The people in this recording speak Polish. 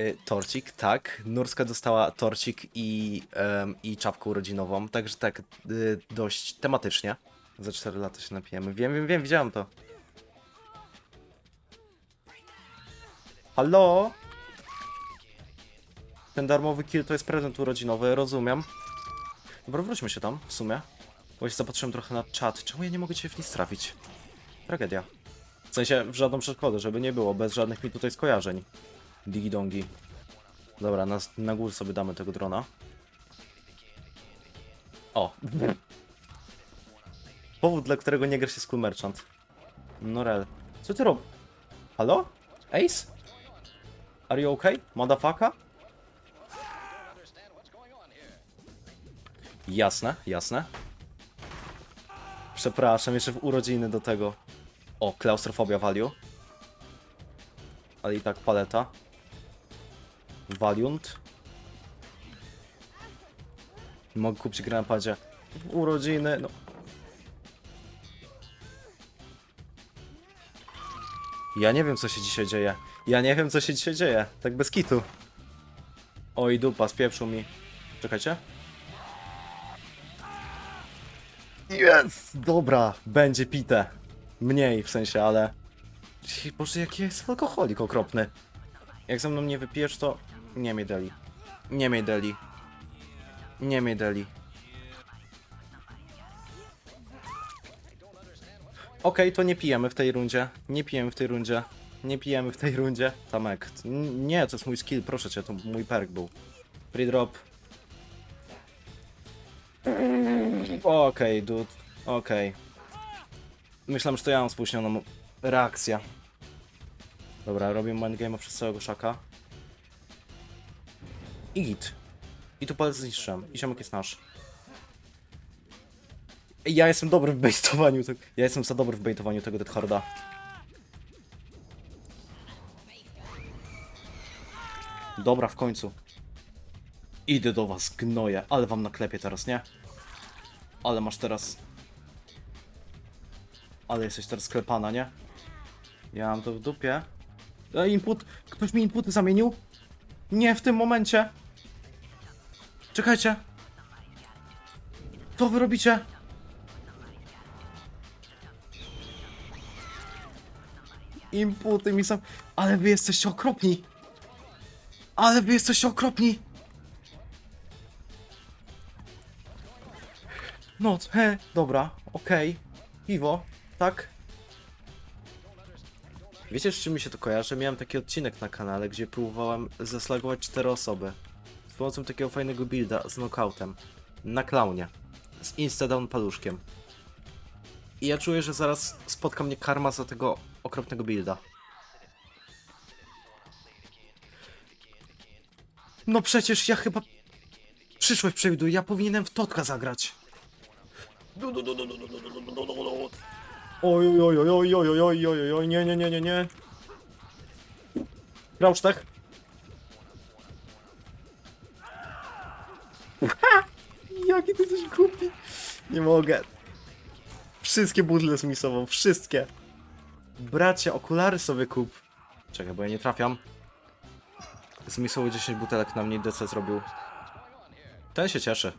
Y, torcik, tak. Nurska dostała torcik i, i czapkę urodzinową, także tak y, dość tematycznie. Za 4 lata się napijemy. Wiem, wiem, wiem, widziałem to. Halo? Ten darmowy kill to jest prezent urodzinowy, rozumiem. Dobra, wróćmy się tam, w sumie. Bo się zapatrzyłem trochę na czat. Czemu ja nie mogę cię w nic trafić? Tragedia. W sensie, w żadną przeszkodę, żeby nie było, bez żadnych mi tutaj skojarzeń. Digi-dongi. Dobra, na, na górę sobie damy tego drona. O. Powód, dla którego nie gra się School Merchant. Norel. Co ty robisz? Halo? Ace? Are you okay? Motherfucker? Jasne, jasne. Przepraszam, jeszcze w urodziny do tego. O, klaustrofobia value. Ale i tak paleta. Valiant. Mogę kupić grę na padzie. Urodziny, no. Ja nie wiem, co się dzisiaj dzieje. Ja nie wiem, co się dzisiaj dzieje. Tak bez kitu. Oj, dupa, spieprzył mi. Czekajcie. Jest! Dobra, będzie pite. Mniej w sensie, ale... Boże, jaki jest alkoholik okropny. Jak ze mną nie wypijesz, to nie miej deli. Nie miej deli. Nie miej deli. Okej, to nie pijemy w tej rundzie. Nie pijemy w tej rundzie. Nie pijemy w tej rundzie. Tamek. Nie, to jest mój skill, proszę cię, to mój perk był. Free drop. Okej, dude. Okej. Myślałem, że to ja mam spóźnioną reakcję. Dobra, robię mindgame'a przez całego szaka. I git. I tu palec zniszczyłem. I ziomek jest nasz. Ja jestem dobry w baitowaniu. Ja jestem za dobry w baitowaniu tego Dead Horda. Dobra, w końcu. Idę do was, gnoje. Ale wam naklepię teraz, nie? Ale masz teraz... Ale jesteś teraz sklepana, nie? Ja mam to w dupie. E, input. Ktoś mi inputy zamienił? Nie w tym momencie. Czekajcie. Co wy robicie? Inputy mi są... Ale wy jesteście okropni. Ale wy jesteście okropni. No, he, dobra, okej. Piwo, tak? Wiecie, z czym mi się to kojarzy? Miałem taki odcinek na kanale, gdzie próbowałem zaslagować cztery osoby. Pomocą takiego fajnego builda z knockoutem. Na klaunie. Z instadown paluszkiem. I ja czuję, że zaraz spotka mnie karma za tego okropnego builda. No przecież ja chyba... Przyszłość przewiduję, ja powinienem w Totka zagrać. Oj, oj, oj, oj, oj, oj, oj, oj, oj, nie, nie, nie, nie, nie. Rausztech. Jaki ty coś głupi. Nie mogę. Wszystkie budle zmisował, wszystkie. Bracie, okulary sobie kup. Czekaj, bo ja nie trafiam. Zmisował 10 butelek na mnie DC zrobił. Ten się cieszy.